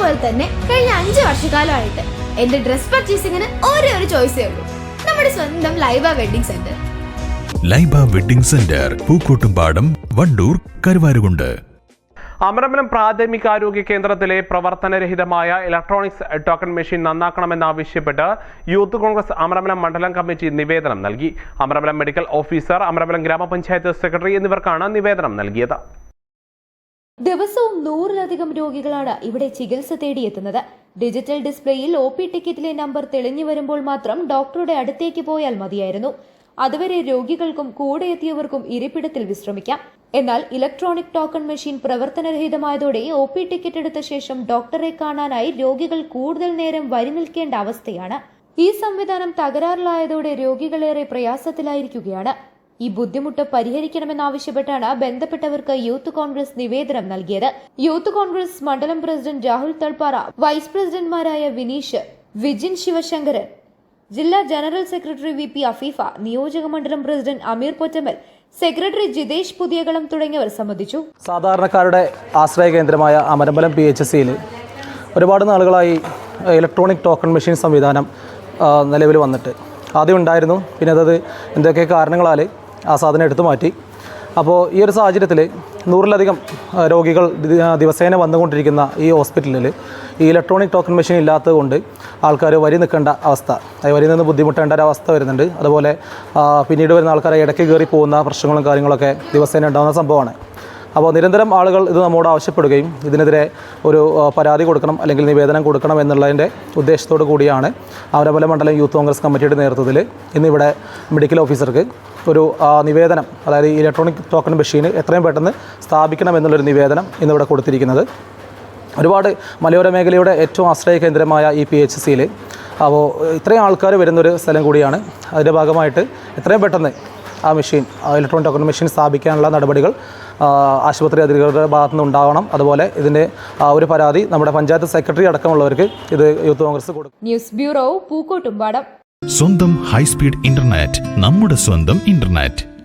പോലെ തന്നെ കഴിഞ്ഞ അഞ്ച് വർഷക്കാലമായിട്ട് എന്റെ ഡ്രസ് പർച്ചേസിങ്ങിന് ഒരേ ഒരു ചോയ്സേ ഉള്ളൂ. നമ്മുടെ സ്വന്തം Laiba wedding centre Laiba wedding centre Pookkottumpadam Wandoor Karuvarakundu. Amaramalam പ്രാഥമികാരോഗ്യ കേന്ദ്രത്തിലെ പ്രവർത്തനരഹിതമായ ഇലക്ട്രോണിക്സ് ടോക്കൺ മെഷീൻ നന്നാക്കണമെന്നാവശ്യപ്പെട്ട് യൂത്ത് കോൺഗ്രസ് അമരമലം മണ്ഡലം കമ്മിറ്റി നിവേദനം നൽകി. അമരമലം മെഡിക്കൽ ഓഫീസർ അമരമലം ഗ്രാമപഞ്ചായത്ത് സെക്രട്ടറി എന്നിവർക്കാണ് നിവേദനം നൽകിയത്. ദിവസവും നൂറിലധികം രോഗികളാണ് ഇവിടെ ചികിത്സ തേടിയെത്തുന്നത്. ഡിജിറ്റൽ ഡിസ്പ്ലേയിൽ ഒ പി ടിക്കറ്റിലെ നമ്പർ തെളിഞ്ഞു വരുമ്പോൾ മാത്രം ഡോക്ടറുടെ അടുത്തേക്ക് പോയാൽ മതിയായിരുന്നു. അതുവരെ രോഗികൾക്കും കൂടെ എത്തിയവർക്കും ഇരിപ്പിടത്തിൽ വിശ്രമിക്കാം. എന്നാൽ ഇലക്ട്രോണിക് ടോക്കൺ മെഷീൻ പ്രവർത്തനരഹിതമായതോടെ ഒ പി ടിക്കറ്റ് എടുത്ത ശേഷം ഡോക്ടറെ കാണാനായി രോഗികൾ കൂടുതൽ നേരം വരി നിൽക്കേണ്ട അവസ്ഥയാണ്. ഈ സംവിധാനം തകരാറിലായതോടെ രോഗികളേറെ പ്രയാസത്തിലായിരിക്കുകയാണ്. ഈ ബുദ്ധിമുട്ട് പരിഹരിക്കണമെന്നാവശ്യപ്പെട്ടാണ് ബന്ധപ്പെട്ടവർക്ക് യൂത്ത് കോൺഗ്രസ് നിവേദനം നൽകിയത്. യൂത്ത് കോൺഗ്രസ് മണ്ഡലം പ്രസിഡന്റ് രാഹുൽ തൾപ്പാറ വൈസ് പ്രസിഡന്റ്മാരായ വിനീഷ് വിജിൻ ശിവശങ്കരൻ ജില്ലാ general secretary V P Afeefa നിയോജക മണ്ഡലം പ്രസിഡന്റ് അമീർ പൊറ്റമൽ സെക്രട്ടറി ജിതേഷ് പുതിയകളം തുടങ്ങിയവർ സംബന്ധിച്ചു. സാധാരണക്കാരുടെ ആശ്രയ കേന്ദ്രമായ അമരമ്പലം പി എച്ച് സിയിൽ ഒരുപാട് നാളുകളായി ഇലക്ട്രോണിക് ടോക്കൺ മെഷീൻ സംവിധാനം നിലവിൽ വന്നിട്ട്. ആദ്യം ഉണ്ടായിരുന്നു പിന്നെ അതത് എന്തൊക്കെ കാരണങ്ങളാൽ ആ സാധനം എടുത്തു മാറ്റി. അപ്പോൾ ഈ ഒരു സാഹചര്യത്തിൽ നൂറിലധികം രോഗികൾ ദിവസേന വന്നുകൊണ്ടിരിക്കുന്ന ഈ ഹോസ്പിറ്റലിൽ ഈ ഇലക്ട്രോണിക് ടോക്കൺ മെഷീൻ ഇല്ലാത്തത് കൊണ്ട് ആൾക്കാർ വരി നിൽക്കേണ്ട അവസ്ഥ. വരി നിന്ന് ബുദ്ധിമുട്ടേണ്ട ഒരു അവസ്ഥ വരുന്നുണ്ട്. അതുപോലെ പിന്നീട് വരുന്ന ആൾക്കാരെ ഇടയ്ക്ക് കയറി പോകുന്ന പ്രശ്നങ്ങളും കാര്യങ്ങളൊക്കെ ദിവസേന ഉണ്ടാകുന്ന സംഭവമാണ്. അപ്പോൾ നിരന്തരം ആളുകൾ ഇത് നമ്മോട് ആവശ്യപ്പെടുകയും ഇതിനെതിരെ ഒരു പരാതി കൊടുക്കണം അല്ലെങ്കിൽ നിവേദനം കൊടുക്കണം എന്നുള്ളതിന്റെ ഉദ്ദേശത്തോടു കൂടിയാണ് അമരമ്പലം മണ്ഡലം യൂത്ത് കോൺഗ്രസ് കമ്മിറ്റിയുടെ നേതൃത്വത്തിൽ ഇന്നിവിടെ മെഡിക്കൽ ഓഫീസർക്ക് ഒരു നിവേദനം അതായത് ഇലക്ട്രോണിക് ടോക്കൺ മെഷീൻ എത്രയും പെട്ടെന്ന് സ്ഥാപിക്കണം എന്നുള്ളൊരു നിവേദനം ഇന്നിവിടെ കൊടുത്തിരിക്കുന്നത്. ഒരുപാട് മലയോര മേഖലയുടെ ഏറ്റവും ആശ്രയ കേന്ദ്രമായ ഈ പി എച്ച് സിയിൽ അപ്പോൾ ഇത്രയും ആൾക്കാർ വരുന്നൊരു സ്ഥലം കൂടിയാണ്. അതിന്റെ ഭാഗമായിട്ട് എത്രയും പെട്ടെന്ന് ആ മെഷീൻ ഇലക്ട്രോണിക് ടോക്കൺ മെഷീൻ സ്ഥാപിക്കാനുള്ള നടപടികൾ ആശുപത്രി അധികൃതരുടെ ഭാഗത്തു നിന്ന് ഉണ്ടാവണം. അതുപോലെ ഇതിന്റെ ആ ഒരു പരാതി നമ്മുടെ പഞ്ചായത്ത് സെക്രട്ടറി അടക്കമുള്ളവർക്ക് ഇത് യൂത്ത് കോൺഗ്രസ് കൊടുക്കും. News bureau Pookkottumpadam. സ്വന്തം ഹൈസ്പീഡ് ഇന്റർനെറ്റ് നമ്മുടെ സ്വന്തം ഇന്റർനെറ്റ്.